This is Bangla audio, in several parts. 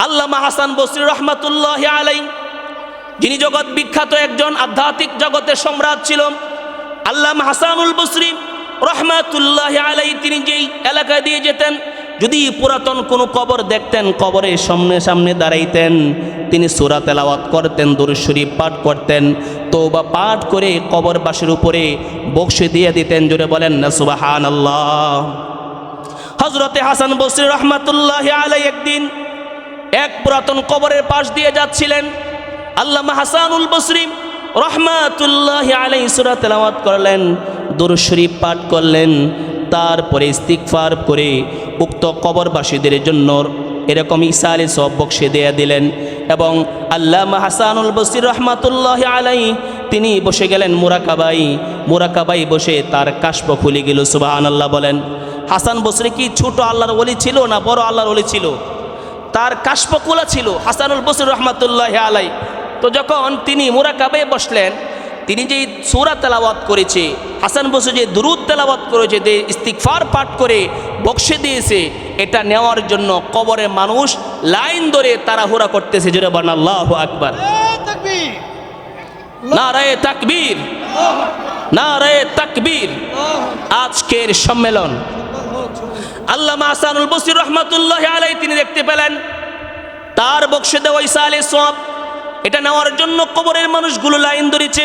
আল্লামা হাসান বসরি রহমাতুল্লাহ আলাই যিনি জগৎ বিখ্যাত একজন আধ্যাত্মিক জগতের সম্রাট ছিল আল্লামা হাসানুল বসরি রহমাতুল্লাহ আলাই তিনি যেই এলাকা দিয়ে যেতেন, যদি পুরাতন কোনো কবর দেখতেন, কবরের সামনে সামনে দাঁড়াইতেন, তিনি সুরা তেলাওয়াত করতেন শরীফ পাঠ করতেন তো বা পাঠ করে কবরবাসীর উপরে বক্সি দিয়ে দিতেন জুড়ে বলেন না সুবাহান আল্লাহ হজরতে হাসান বসরি রহমাতুল্লাহ আলাই একদিন এক পুরাতন কবরের পাশ দিয়ে যাচ্ছিলেন আল্লামা হাসানুল বসরি রহমাতুল্লাহ আলাই সুরা তেলাওয়াত করলেন, দরুদ শরীফ পাঠ করলেন, তারপরে ইস্তিকফার করে উক্ত কবরবাসীদের জন্য এরকম ঈসা আলী সব বক্সে দেয়া দিলেন এবং আল্লামা হাসানুল বসির রহমাতুল্লাহ আলাই তিনি বসে গেলেন মুরাকাবাই মুরাকাবাই বসে তার কাশপ খুলে গেল সুবাহান আল্লাহ বলেন। হাসান বসরি কি ছোট আল্লাহর ওলি ছিল না বড় আল্লাহর ওলি ছিল? তার কাশপকুলা ছিল হাসানুল বসির রহমাতুল্লাহ আলাই তো যখন তিনি মুরাকাবে বসলেন তিনি যে সুরা তেলাওয়াত করেছে হাসান বসু যে দুরুদ তেলাওয়াত করেছে যে ইস্তিকফার পাঠ করে বক্সে দিয়েছে এটা নেওয়ার জন্য কবরে মানুষ লাইন ধরে তাড়াহুড়া করতেছে জোরে বান আল্লাহ না রে তাকবীর। না রে তাকবীর। আজকের সম্মেলন। আল্লামা আসানুল বসির রহমাতুল্লাহ আলাই তিনি দেখতে পেলেন তার বক্সে দেওয়া ঈসা আলী সব এটা নেওয়ার জন্য কবরের মানুষগুলো লাইন ধরেছে।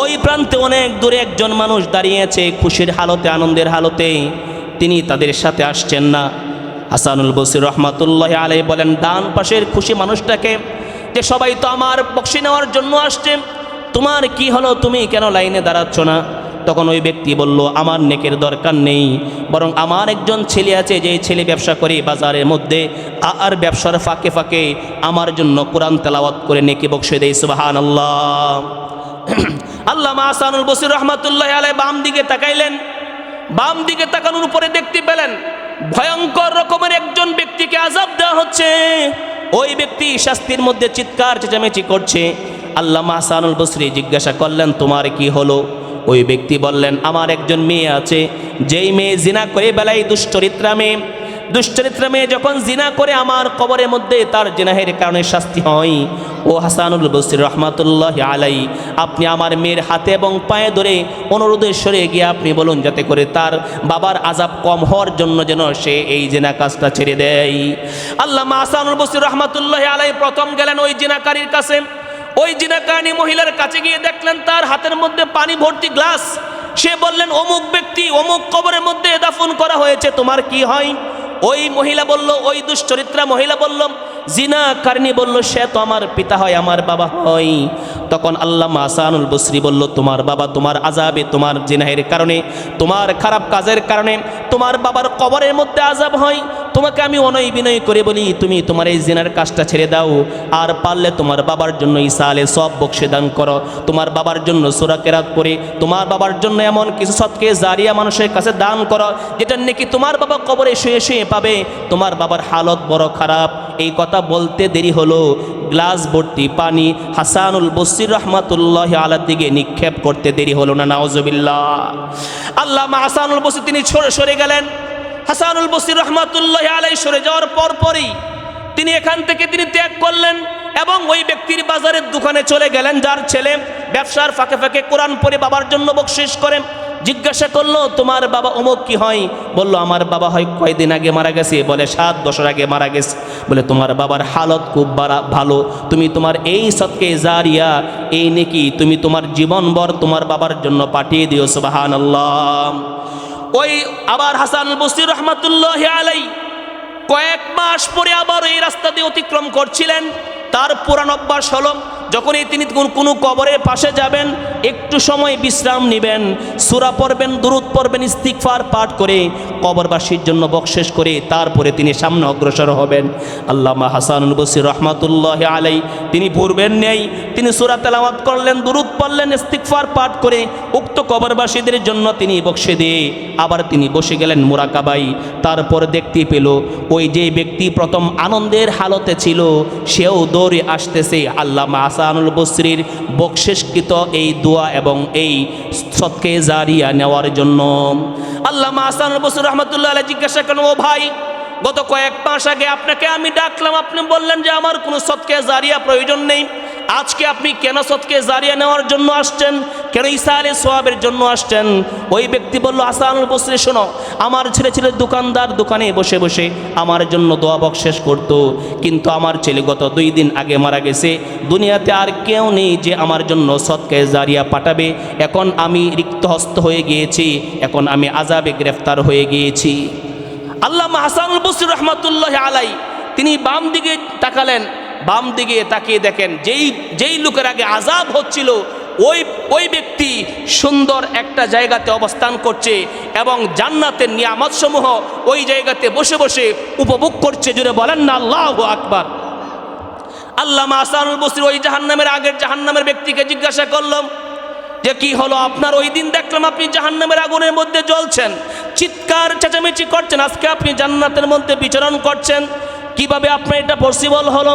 ওই প্রান্তে অনেক দূরে একজন মানুষ দাঁড়িয়েছে খুশির হালতে, আনন্দের হালতে। তিনি তাদের সাথে আসছেন না। হাসানুল বসির রহমাতুল্লাহ আলাই বলেন, ডান পাশের খুশি মানুষটাকে যে সবাই তো আমার বক্সি নেওয়ার জন্য আসছে, তোমার কি হলো? তুমি কেন লাইনে দাঁড়াচ্ছ না? তখন ওই ব্যক্তি বলল, আমার নেকের দরকার নেই। বরং আমার একজন ছেলে আছে, যে ছেলে ব্যবসা করে বাজারের মধ্যে আর ব্যবসার ফাঁকে ফাঁকে আমার জন্য কোরআন তেলাওয়াত করে নেকি বক্সে দেয় সুবাহান আল্লাহ আল্লাহ আসানুল বসির রহমাতুল্লাহ আলাই বাম দিকে তাকাইলেন। বাম দিকে তাকানোর উপরে দেখতে পেলেন, ভয়ঙ্কর রকমের একজন ব্যক্তিকে আজাব দেওয়া হচ্ছে। ওই ব্যক্তি শাস্তির মধ্যে চিৎকার চেঁচামেচি করছে। আল্লাহ আসানুল বসরি জিজ্ঞাসা করলেন, তোমার কি হলো? ওই ব্যক্তি বললেন, আমার একজন মেয়ে আছে, যেই মেয়ে জিনা করে বেলায় দুশ্চরিত্রা মেয়ে দুশ্চরিত্রা মেয়ে যখন জিনা করে আমার কবরের মধ্যে তার জিনাহের কারণে শাস্তি হয়। ও হাসানুল বসির রহমাতুল্লাহ আলাই আপনি আমার মেয়ের হাতে এবং পায়ে ধরে অনুরোধের সরে গিয়ে আপনি বলুন, যাতে করে তার বাবার আজাব কম হওয়ার জন্য যেন সে এই জেনা কাজটা ছেড়ে দেয়। আল্লাহ হাসানুল বসির রহমাতুল্লাহ আলাই প্রথম গেলেন ওই জিনাকারীর কাছে। ওই জিনাকানি মহিলার কাছে গিয়ে দেখলেন তার হাতের মধ্যে পানি ভর্তি গ্লাস। সে বললেন, অমুক ব্যক্তি অমুক কবরের মধ্যে দাফন করা হয়েছে, তোমার কি হয়? ওই মহিলা বলল, ওই দুশ্চরিত্রা মহিলা বলল, জিনা কারণী বলল, সে তো আমার পিতা হয়, আমার বাবা হয়। তখন আল্লাহ মাসানুল বসরি বলল, তোমার বাবা তোমার আজাবে তোমার জিনাহের কারণে, তোমার খারাপ কাজের কারণে, তোমার বাবার কবরের মধ্যে আজাব হয়। তোমাকে আমি অনয় বিনয় করে বলি, তুমি তোমার এই জিনার কাজটা ছেড়ে দাও। আর পারলে তোমার বাবার জন্য ইসালে সব বক্সে দান করো। তোমার বাবার জন্য সোরা কেরাত করে তোমার বাবার জন্য এমন কিছু সৎকে জারিয়া মানুষের কাছে দান করো, যেটা নাকি তোমার বাবা কবরে শুয়ে শুয়ে পাবে। তোমার বাবার হালত বড় খারাপ। এই কথা বলতে দেরি হলো। গ্লাস ভর্তি পানি হাসানুল বসির রহমাতুল্লাহ আলার দিকে নিক্ষেপ করতে দেরি হলো না নাওজবিল্লাহ আল্লাহ হাসানুল বসির, তিনি সরে গেলেন। হাসানুল বসির রহমাতুল্লাহ আলাই সরে যাওয়ার পর পরই তিনি এখান থেকে তিনি ত্যাগ করলেন এবং ওই ব্যক্তির বাজারের দোকানে চলে গেলেন, যার ছেলে ব্যবসার ফাঁকে ফাঁকে কোরআন পরে বাবার জন্য বকশিস করেন জিজ্ঞাসা করল, তোমার বাবা অমুক কি হয়? বলল, আমার বাবা হয় কয়দিন আগে মারা গেছে। বলে, সাত বছর আগে মারা গেছে। বলে, তোমার বাবার হালত খুব ভালো। তুমি তোমার এই সৎকে জারিয়া, এই নেকি তুমি তোমার জীবনভর তোমার বাবার জন্য পাঠিয়ে দিও সুবাহান ওই আবার হাসান বসির রহমাতুল্লাহ আলাই কয়েক মাস পরে আবার এই রাস্তা দিয়ে অতিক্রম করছিলেন। তার পুরান অভ্যাস যখনই তিনি কোনো কবরের পাশে যাবেন, একটু সময় বিশ্রাম নেবেন। সুরা পড়বেন, দুরুদ পড়বেন ইস্তিকফার পাঠ করে কবরবাসীর জন্য বকশেষ করে তারপরে তিনি সামনে অগ্রসর হবেন। আল্লামা হাসানুল বসির রহমাতুল্লাহ আলাই তিনি পূর্বের নেই তিনি সুরা তেলাওয়াত করলেন, দুরুদ পড়লেন ইস্তিকফার পাঠ করে উক্ত কবরবাসীদের জন্য তিনি বক্সে দিয়ে আবার তিনি বসে গেলেন মুরাকাবাই তারপর দেখতে পেল ওই যে ব্যক্তি প্রথম আনন্দের হালতে ছিল, সেও দৌড়ে আসতেছে আল্লামা আসানুল বসরির বকশেষকৃত এই দোয়া এবং এই সৎকে জারিয়া নেওয়ার জন্য। আল্লাহ হাসানুল বসর রহমতুল্লাহ আলাই জিজ্ঞাসা করেন ও ভাই, গত কয়েক মাস আগে আপনাকে আমি ডাকলাম। আপনি বললেন যে আমার কোনো সৎকে জারিয়া প্রয়োজন নেই। আজকে আপনি কেন সৎকে জারিয়া নেওয়ার জন্য আসছেন? কেন ঈসা আলী সোয়াবের জন্য আসছেন? ওই ব্যক্তি বলল আসানুল বসরে, শোনো, আমার ছেলে ছেলে দোকানদার, দোকানে বসে বসে আমার জন্য দোয়া বকশেষ করতো। কিন্তু আমার ছেলে গত দুই দিন আগে মারা গেছে। দুনিয়াতে আর কেউ নেই যে আমার জন্য সৎকে জারিয়া পাঠাবে। এখন আমি রিক্তহস্ত হয়ে গিয়েছি। এখন আমি আজাবে গ্রেফতার হয়ে গিয়েছি। আল্লাহ হাসানুল বসির রহমতুল্লাহ আলাই তিনি বাম দিকে তাকালেন। বাম দিকে তাকিয়ে দেখেন, যেই যেই লোকের আগে আজাব হচ্ছিল, ওই ওই ব্যক্তি সুন্দর একটা জায়গাতে অবস্থান করছে এবং জান্নাতের নিয়ামতসমূহ ওই জায়গাতে বসে বসে উপভোগ করছে। জুড়ে বলেন না, আল্লাহ আকবার। আল্লাহ আসানুল বসির ওই জাহান্নামের আগের জাহান্নামের ব্যক্তিকে জিজ্ঞাসা করলাম যে, কি হলো আপনার? ওই দিন দেখলাম আপনি জাহান্নামের আগুনের মধ্যে জ্বলছেন, চিৎকার চেঁচামেচি করছেন, আজকে আপনি জান্নাতের মধ্যে বিচরণ করছেন। কীভাবে আপনার এটা পসিবল হলো?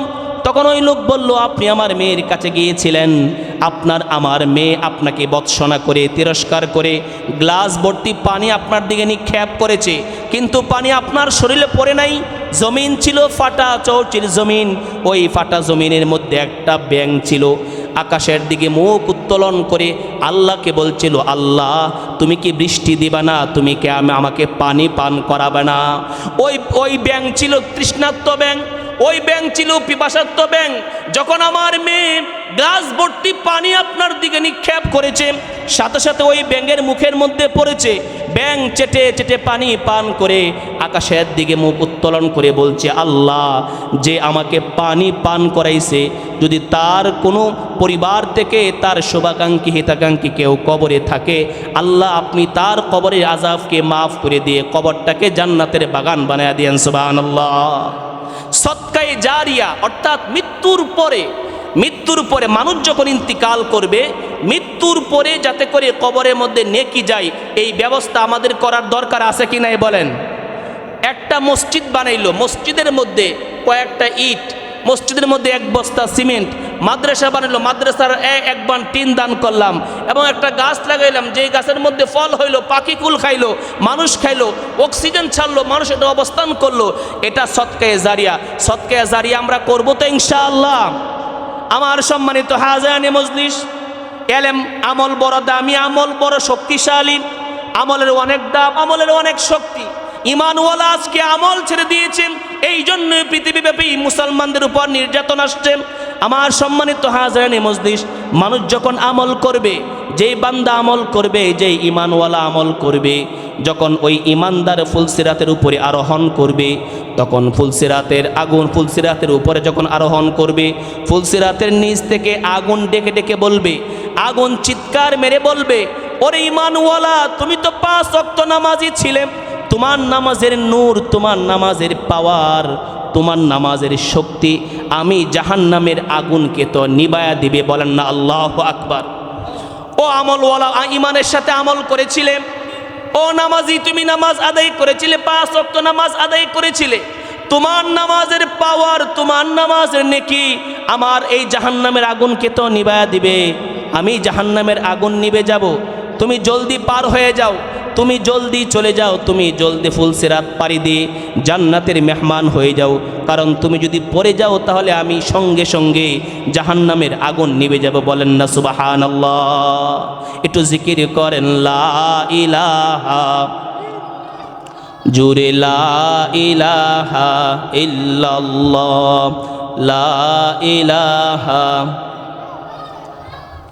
তখন ওই লোক বলল, আপনি আমার মেয়ের কাছে গিয়েছিলেন। আপনার, আমার মেয়ে আপনাকে বৎসনা করে, তিরস্কার করে, গ্লাস ভর্তি পানি আপনার দিকে নিক্ষেপ করেছে। কিন্তু পানি আপনার শরীরে পড়ে নাই। জমিন ছিল ফাটা চৌচির জমিন। ওই ফাটা জমিনের মধ্যে একটা ব্যাং ছিল। আকাশের দিকে মুখ উত্তোলন করে আল্লাহকে বলছিল, আল্লাহ, তুমি কি বৃষ্টি দিবা না? তুমি কি আমি, আমাকে পানি পান করাবে না? ওই ওই ব্যাং ছিল তৃষ্ণাত্ম ব্যাং ওই ব্যাংক ছিল পিপাসাত্ম ব্যাং যখন আমার মেয়ে গ্লাস ভর্তি পানি আপনার দিকে নিক্ষেপ করেছে, সাথে সাথে ওই ব্যাঙের মুখের মধ্যে পড়েছে ব্যাং চেটে চেটে পানি পান করে আকাশের দিকে মুখ উত্তোলন করে বলছে, আল্লাহ, যে আমাকে পানি পান করাইছে, যদি তার কোনো পরিবার থেকে তার শোভাকাঙ্ক্ষী, হিতাকাঙ্ক্ষী কেউ কবরে থাকে, আল্লাহ আপনি তার কবরের আজাবকে মাফ করে দিয়ে কবরটাকে জান্নাতের বাগান বানায় দিয়েন সুবাহ আল্লাহ সৎকায়ে জারিয়া, অর্থাৎ মৃত্যুর পরে মৃত্যুর পরে মানুষ যখন ইন্তিকাল করবে, মৃত্যুর পরে যাতে করে কবরের মধ্যে নেকি যায়, এই ব্যবস্থা আমাদের করার দরকার আছে কি নাই বলেন? একটা মসজিদ বানাইলো, মসজিদের মধ্যে কয়েকটা ইট মসজিদের মধ্যে এক বস্তা সিমেন্ট, মাদ্রাসা বানাইলো, মাদ্রাসার এক বান টিন দান করলাম, এবং একটা গাছ লাগাইলাম, যেই গাছের মধ্যে ফল হইল, পাখি কুল খাইলো, মানুষ খাইলো, অক্সিজেন ছাড়লো, মানুষ এটা অবস্থান করল, এটা সৎকায়ে জারিয়া। সৎকায়ে জারিয়া আমরা করব তো ইনশাআল্লাহ। আমার সম্মানিত হাজানে মজলিস, এলেম আমল বড় দামি, আমল বড় শক্তিশালী, আমলের অনেক দাম, আমলের অনেক শক্তি। ইমানওয়ালা আজকে আমল ছেড়ে দিয়েছেন এই জন্য পৃথিবীব্যাপী মুসলমানদের উপর নির্যাতন আসছে। আমার সম্মানিত হাজারানি মজলিস, মানুষ যখন আমল করবে, যেই বান্দা আমল করবে, যেই ইমানওয়ালা আমল করবে, যখন ওই ইমানদার ফুলসিরাতের উপরে আরোহণ করবে, তখন ফুলসিরাতের আগুন ফুলসিরাতের উপরে যখন আরোহণ করবে, ফুলসিরাতের নিচ থেকে আগুন ডেকে ডেকে বলবে, আগুন চিৎকার মেরে বলবে, ওরে ইমানওয়ালা, তুমি তো পাঁচ অক্ত নামাজি ছিলে তোমার নামাজের নূর, তোমার নামাজের পাওয়ার, তোমার নামাজের শক্তি, আমি জাহান্নামের আগুনকে তো নিবায়া দিবে বলেন না আল্লাহ আকবার। ও আমলওয়ালা ইমানের সাথে আমল করেছিলে? ও নামাজি, তুমি নামাজ আদায় করেছিলে? পাঁচ অক্ত নামাজ আদায় করেছিলে? তোমার নামাজের পাওয়ার, তোমার নামাজের নেকি আমার এই জাহান্নামের আগুনকে তো নিবায়া দিবে। আমি জাহান্নামের আগুন নিবে যাব। তুমি জলদি পার হয়ে যাও। তুমি জলদি চলে যাও, তুমি জলদি ফুলসিরাত পাড়ি দিয়ে জান্নাতের মেহমান হয়ে যাও। কারণ তুমি যদি পড়ে যাও, তাহলে আমি সঙ্গে সঙ্গে জাহান্নামের আগুন নিবে যাব। বলেন না সুবাহান একটু জিকির করেন, লা ইলাহা জুরে লা ইলাহা ইল্লাল্লাহ, লা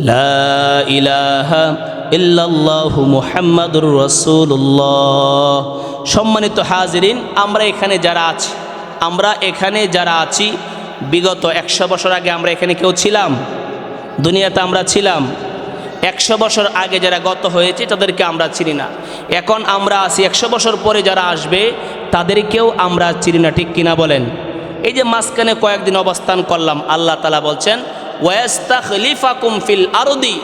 লা ইলাহা ইল্লাল্লাহু মুহাম্মাদুর রাসূলুল্লাহ। সম্মানিত হাজিরিন, আমরা এখানে যারা আছি, আমরা এখানে যারা আছি, বিগত একশো বছর আগে আমরা এখানে কেউ ছিলাম? দুনিয়াতে আমরা ছিলাম। একশো বছর আগে যারা গত হয়েছে, তাদেরকে আমরা চিনি না। এখন আমরা আছি, একশো বছর পরে যারা আসবে, তাদেরকেও আমরা চিনি না, ঠিক কিনা বলেন? এই যে মাঝখানে কয়েকদিন অবস্থান করলাম, আল্লাহ তালা বলছেন ওয়াস্তা খলিফাকুম ফিল আরদি,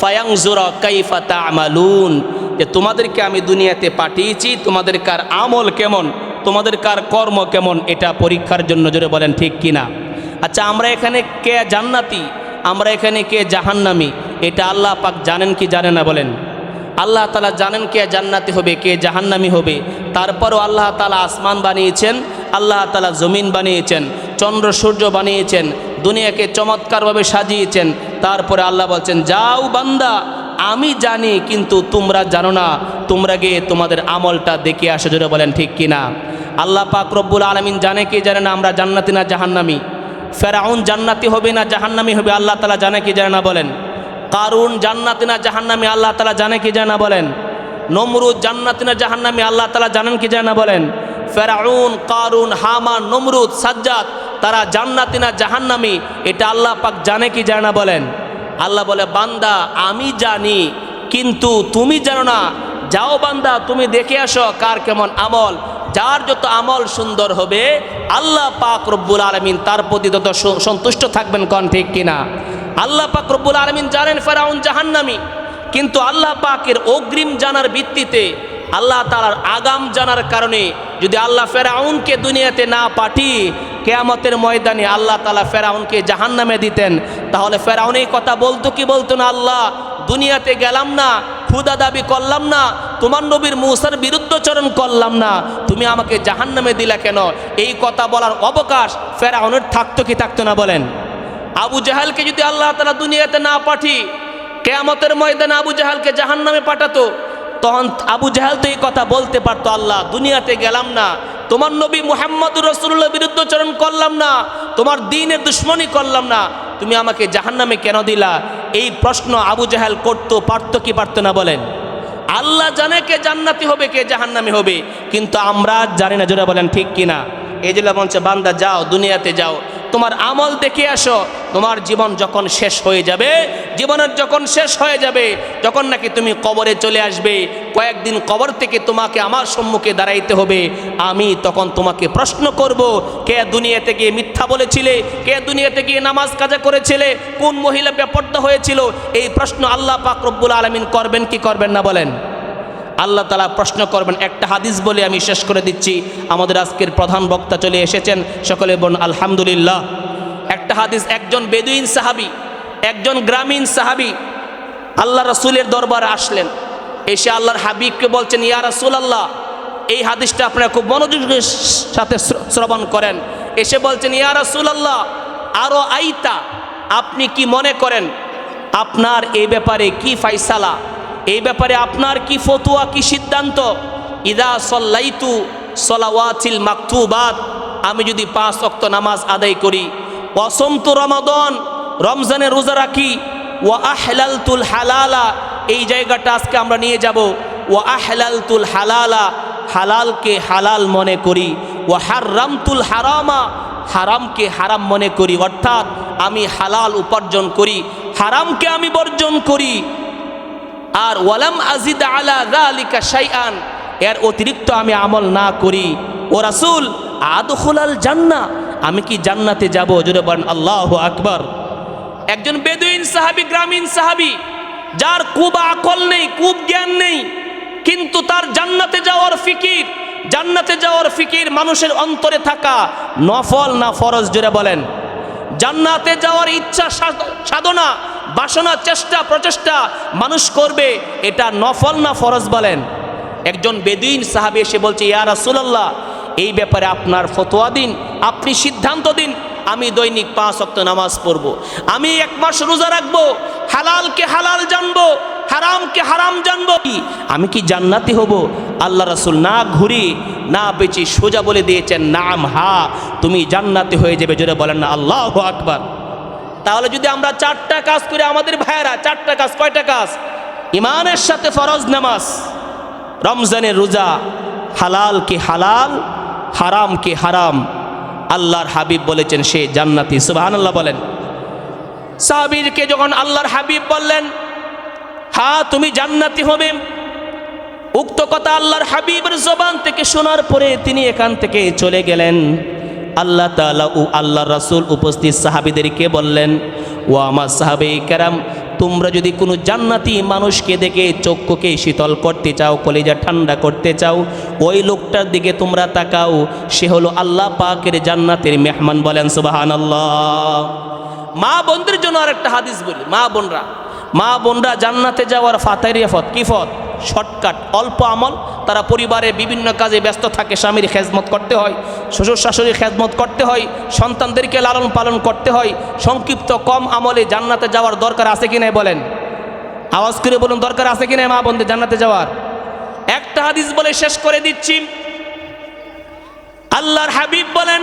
ফায়াংজুরা কাইফা তামালুন। যে তোমাদেরকে আমি দুনিয়াতে পাঠিয়েছি তোমাদের কার আমল কেমন তোমাদের কার কর্ম কেমন, এটা পরীক্ষার জন্য জোরে বলেন ঠিক কিনা আচ্ছা আমরা এখানে কে জান্নাতি, আমরা এখানে কে জাহান্নামি, এটা আল্লাহ পাক জানেন কি জানে না বলেন? আল্লাহ তালা জানেন কে জান্নাতি হবে, কে জাহান্নামি হবে। তারপরও আল্লাহ তালা আসমান বানিয়েছেন, আল্লাহ তালা জমিন বানিয়েছেন, চন্দ্র সূর্য বানিয়েছেন দুনিয়াকে চমৎকারভাবে সাজিয়েছেন। তারপরে আল্লাহ বলছেন, যাও বান্দা, আমি জানি, কিন্তু তোমরা জানো না। তোমরা গিয়ে তোমাদের আমলটা দেখে আসো। জোরে বলেন, ঠিক কিনা আল্লাহ পাক রব্বুল আলমিন জানে কি জানে না, আমরা জান্নাতি না জাহান্নামি। ফেরাউন জান্নাতি হবে না জাহান্নামি হবে, আল্লাহ তালা জানে কি জানে না বলেন। কারুন জান্নাতি না জাহান্নামি, আল্লাহ তালা জানে কি জানে না বলেন। নমরুদ জান্নাতি না জাহান্নামি, আল্লাহ তালা জানেন কি জানে না বলেন। ফেরাউন, কারুন, হামান, নমরুদ, সাজ্জাদ তারা জান্নাতি না জাহান্নামি, এটা আল্লাহ পাক জানে কি জানে না বলেন। আল্লাহ বলে, বান্দা, আমি জানি, কিন্তু তুমি জানো না। যাও বান্দা, তুমি দেখে আসো কার কেমন আমল। যার যত আমল সুন্দর হবে, আল্লাহ পাক রব্বুল আলমিন তার প্রতি তত সন্তুষ্ট থাকবেন কন ঠিক কিনা আল্লাহ পাক রব্বুল আলমিন জানেন ফেরাউন জাহান্নামি, কিন্তু আল্লাহ পাকের অগ্রিম জানার ভিত্তিতে আল্লাহ তালার আগাম জানার কারণে যদি আল্লাহ ফেরাউনকে দুনিয়াতে না পাঠিয়ে কেয়ামতের ময়দানে আল্লাহ তালা ফেরাউনকে জাহান্নামে দিতেন। তাহলে ফেরাউন এই কথা বলতো কি বলতো না আল্লাহ? দুনিয়াতে গেলাম না ক্ষুদা দাবি করলাম না, তোমার নবীর মূসার বিরুদ্ধচরণ করলাম না। তুমি আমাকে জাহান্নামে দিলা কেন? এই কথা বলার অবকাশ ফেরাউনের থাকতো কি থাকতো না বলেন। আবু জাহালকে যদি আল্লাহ তালা দুনিয়াতে না পাঠি, কেয়ামতের ময়দানে আবু জাহালকে জাহান্নামে পাঠাতো, তখন আবু জাহাল তো এই কথা বলতে পারতো, আল্লাহ দুনিয়াতে গেলাম না তোমার নবী মুহাম্মদুর রসুল্লাহ বিরুদ্ধচরণ করলাম না, তোমার দিনের দুশ্মনী করলাম না। তুমি আমাকে জাহান্নামে কেন দিলা? এই প্রশ্ন আবু জাহাল করতো, পারতো কি পারতো না বলেন? আল্লাহ জানে কে জান্নাতি হবে, কে জাহান্নামি হবে। কিন্তু আমরা জানি না, জোরে বলেন ঠিক কিনা? এই জন্য বলছে, বান্দা যাও, দুনিয়াতে যাও। তোমার আমল দেখে আসো তোমার জীবন যখন শেষ হয়ে যাবে, জীবনের যখন শেষ হয়ে যাবে, যখন নাকি তুমি কবরে চলে আসবে, কয়েকদিন কবর থেকে তোমাকে আমার সম্মুখে দাঁড়াইতে হবে। আমি তখন তোমাকে প্রশ্ন করব, কে দুনিয়াতে গিয়ে মিথ্যা বলেছিলে, কে দুনিয়াতে গিয়ে নামাজ কাজা করেছিলে, কোন মহিলা বেপর্দা হয়েছিল? এই প্রশ্ন আল্লাহ পাক রব্বুল আলমিন করবেন কি করবেন না বলেন? আল্লাহ তালা প্রশ্ন করবেন, একটা হাদিস বলে আমি শেষ করে দিচ্ছি। আমাদের আজকের প্রধান বক্তা চলে এসেছেন, সকলে বোন আলহামদুলিল্লাহ। একটা হাদিস, একজন বেদুইন সাহাবি, একজন গ্রামীণ সাহাবি আল্লাহ রসুলের দরবারে আসলেন। এসে আল্লাহর হাবিবকে বলছেন, ইয়া রসুল আল্লাহ এই হাদিসটা আপনারা খুব মনোযোগের সাথে শ্রবণ করেন। এসে বলছেন, ইয়া রসুল আল্লাহ আরও আইতা, আপনি কি মনে করেন, আপনার এই ব্যাপারে কি ফাইসালা? এই ব্যাপারে আপনার কি ফতুয়া, কি সিদ্ধান্ত? ইদা সল্লাইতু সলাওয়াতিল মাকতুবাত, আমি যদি পাঁচ অক্ত নামাজ আদায় করি অসন্ত রমাদন রমজানের রোজা রাখি। ও আহলালতুল হালালা, এই জায়গাটা আজকে আমরা নিয়ে যাব। ও আহলালতুল হালালা, হালালকে হালাল মনে করি। ও হারামতুল হারামা, হারামকে হারাম মনে করি। অর্থাৎ আমি হালাল উপার্জন করি, হারামকে আমি বর্জন করি। আর ওয়ালাম আজিদ আলা যালিকা শাইআন, এর অতিরিক্ত আমি আমল না করি। ও রাসূল, আদখুলাল জান্না আমি কি জান্নাতে যাব? জোরে বলেন, আল্লাহ আকবর। একজন বেদুইন সাহাবী, গ্রামীণ সাহাবী, যার কুব আকল নেই কুব জ্ঞান নেই, কিন্তু তার জান্নাতে যাওয়ার ফিকির, জান্নাতে যাওয়ার ফিকির মানুষের অন্তরে থাকা নফল না ফরজ? জোরে বলেন। জান্নাতে যাওয়ার ইচ্ছা সাধনা, বাসনা, চেষ্টা, প্রচেষ্টা মানুষ করবে, এটা নফল না ফরজ বলেন? একজন বেদুইন সাহাবি এসে বলছে, ইয়া রাসূলুল্লাহ এই ব্যাপারে আপনার ফতোয়া দিন, আপনি সিদ্ধান্ত দিন, আমি দৈনিক পাঁচ অক্ত নামাজ পড়ব। আমি এক মাস রোজা রাখব, হালালকে হালাল জানব, হারামকে হারাম জানব? আমি কি জান্নাতি হব? আল্লাহ রাসূল না ঘুরি, না বেঁচে সোজা বলে দিয়েছেন, নাম হা, তুমি জান্নাতি হয়ে যাবে। জোরে বলেন না, আল্লাহ আকবার। তাহলে যদি আমরা চারটা কাজ করি, আমাদের ভাইয়েরা, চারটা কাজ, কয়টা কাজ? ইমানের সাথে ফরজ নামাজ, রমজানের রোজা হালাল কি হালাল হারাম কি হারাম? আল্লাহর হাবিব বলেছেন, সে জান্নাতি। সুবহানাল্লাহ বলেন। সাহাবীরকে যখন আল্লাহর হাবিব বললেন হ্যাঁ তুমি জান্নাতি হবে। উক্ত কথা আল্লাহর হাবিবের জবান থেকে শোনার পরে তিনি এখান থেকে চলে গেলেন। আল্লাহ তাআলা ও আল্লাহ রাসূল উপস্থিত সাহাবীদেরকে বললেন ও আমার সাহাবে কেরাম তোমরা যদি কোনো জান্নাতি মানুষকে দেখে চক্ষুকে শীতল করতে চাও, কলেজা ঠান্ডা করতে চাও, ওই লোকটার দিকে তোমরা তাকাও, সে হলো আল্লাহ পাকের জান্নাতের মেহমান বলেন সুবাহান আল্লাহ মা বোনদের জন্য আর একটা হাদিস বলি, মা বোনরা। মা বোনরা জান্নাতে যাওয়ার ফাতারিয়া ফত, কি ফত? শর্টকাট, অল্প আমল তারা পরিবারে বিভিন্ন কাজে ব্যস্ত থাকে, স্বামীর খেজমত করতে হয়, শ্বশুর শাশুড়ির খেজমত করতে হয়, সন্তানদেরকে লালন পালন করতে হয়, সংক্ষিপ্ত কম আমলে জান্নাতে যাওয়ার দরকার আছে কি নাই বলেন? আওয়াজ করে বলুন, দরকার আছে কি নাই মা বোনদের জান্নাতে যাওয়ার? একটা হাদিস বলে শেষ করে দিচ্ছি। আল্লাহর হাবিব বলেন,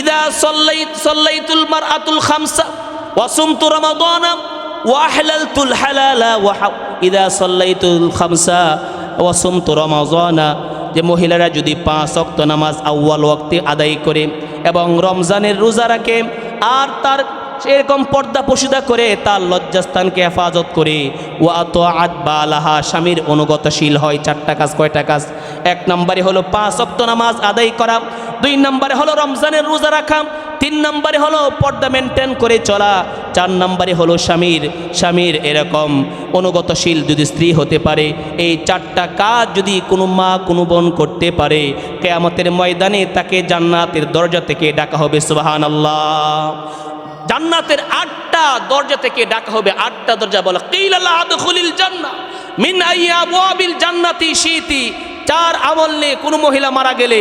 ইদা সল্লাই, সল্লাইতুল মারআতুল খামসা ওয়াসুমতু রমাদানা ওয়াহলালতুল হালালা ওয়া ইদা সল্লাইতুল খামসা ওয়াসুমতু রমাদানা যে মহিলারা যদি পাঁচ ওয়াক্ত নামাজ আউয়াল ওয়াক্তে আদায় করে এবং রমজানের রোজা রাখে আর তার সেরকম পর্দা পশুদা করে, তার লজ্জাস্থানকে হেফাজত করে। ও আত আত বা আলাহা স্বামীর অনুগতশীল হয় চারটা কাজ, কয়টা কাজ? এক নম্বরে হলো পাঁচ অক্ত নামাজ আদায় করা, দুই নম্বরে হলো রমজানের রোজা রাখা, তিন নম্বরে হলো পর্দা মেনটেন করে চলা চার নম্বরে হলো স্বামীর। স্বামীর এরকম অনুগতশীল যদি স্ত্রী হতে পারে, এই চারটা কাজ যদি কোনো মা, কোনো বোন করতে পারে, কেয়ামতের ময়দানে তাকে জান্নাতের দরজা থেকে ডাকা হবে সুবাহান আল্লাহ জান্নাতের আটটা দরজা থেকে ডাকা হবে, আটটা দরজা বলে কিলাল্লাহ আদখুলিল জান্নাহ, মিন আইয়া আবওয়াবিল জান্নাতি শীতি। চার আমল নিয়ে কোনো মহিলা মারা গেলে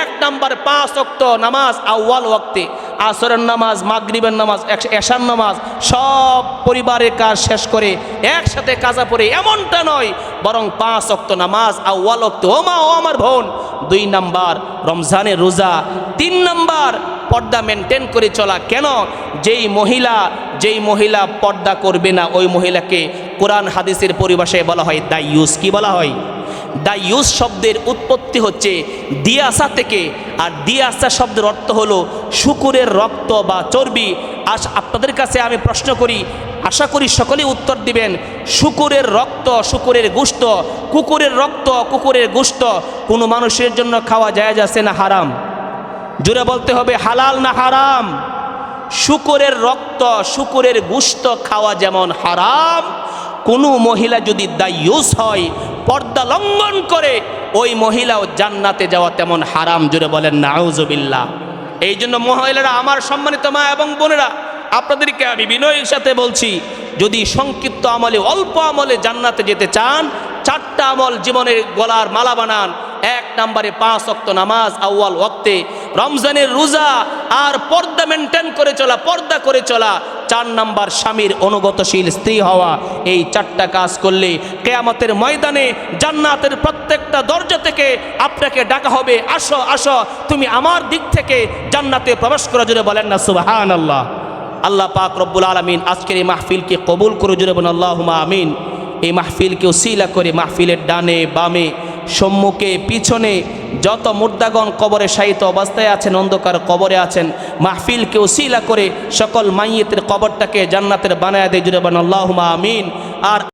এক নাম্বার পাঁচ ওয়াক্ত নামাজ আউয়াল ওয়াক্তে। আসরের নামাজ, মাগরিবের নামাজ এশার নামাজ, সব পরিবারের কাজ শেষ করে একসাথে কাজা পড়ে এমনটা নয়, বরং পাঁচ অক্ত নামাজ, আউয়াল অক্ত ও মা, ও আমার বোন। দুই নাম্বার, রমজানের রোজা। তিন নাম্বার, পর্দা মেনটেন করে চলা। কেন? যেই মহিলা যেই মহিলা পর্দা করবে না, ওই মহিলাকে কোরআন, হাদিসের পরিভাষায় বলা হয় দাইয়ুস কি বলা হয়? দাইয়ুস শব্দের উৎপত্তি হচ্ছে দিয়াসা থেকে, আর দিয়াসা শব্দের অর্থ হলো শুকুরের রক্ত বা চর্বি। আজ আপনাদের কাছে আমি প্রশ্ন করি, আশা করি সকলেই উত্তর দিবেন, শুকুরের রক্ত, শুকুরের গুস্ত, কুকুরের রক্ত, কুকুরের গুস্ত, কোনো মানুষের জন্য খাওয়া যায় যাচ্ছে না হারাম? জুড়ে বলতে হবে, হালাল না হারাম? শুকুরের রক্ত, শুকুরের গুস্ত খাওয়া যেমন হারাম, কোনো মহিলা যদি দায়ুস হয় পর্দা লঙ্ঘন করে ওই মহিলাও জান্নাতে যাওয়া তেমন হারাম জুড়ে বলেন নাউজবিল্লা এই জন্য মহিলারা, আমার সম্মানিত মা এবং বোনেরা, আপনাদেরকে আমি বিনয়ের সাথে বলছি, যদি সংক্ষিপ্ত আমলে, অল্প আমলে জান্নাতে যেতে চান, চারটা আমল জীবনের গলার মালা বানান, এক নম্বরে পাঁচ অক্ত নামাজ আউয়াল ওক্তে রমজানের রোজা আর পর্দা মেনটেন করে চলা, পর্দা করে চলা চার নাম্বার স্বামীর অনুগতশীল স্ত্রী হওয়া, এই চারটা কাজ করলে কেয়ামতের ময়দানে জান্নাতের প্রত্যেকটা দরজা থেকে আপনাকে ডাকা হবে, আসো আসো, তুমি আমার দিক থেকে জান্নাতে প্রবেশ করা জুড়ে বলেন না সুবাহান আল্লাহ আল্লাহ পাক রব্বুল আলমিন আজকের এই মাহফিলকে কবুল করে জুড়ে বলেন আল্লাহ আমিন। এই মাহফিলকে উসিলা করে মাহফিলের ডানে বামে সম্মুখে পিছনে যত মুর্দাগণ কবরে সাহিত অবস্থায় আছেন, অন্ধকার কবরে আছেন, মাহফিলকে উসিলা করে সকল মাইয়েতের কবরটাকে জান্নাতের বানায় দেয় জুড়ে বান আল্লাহমা আমিন। আর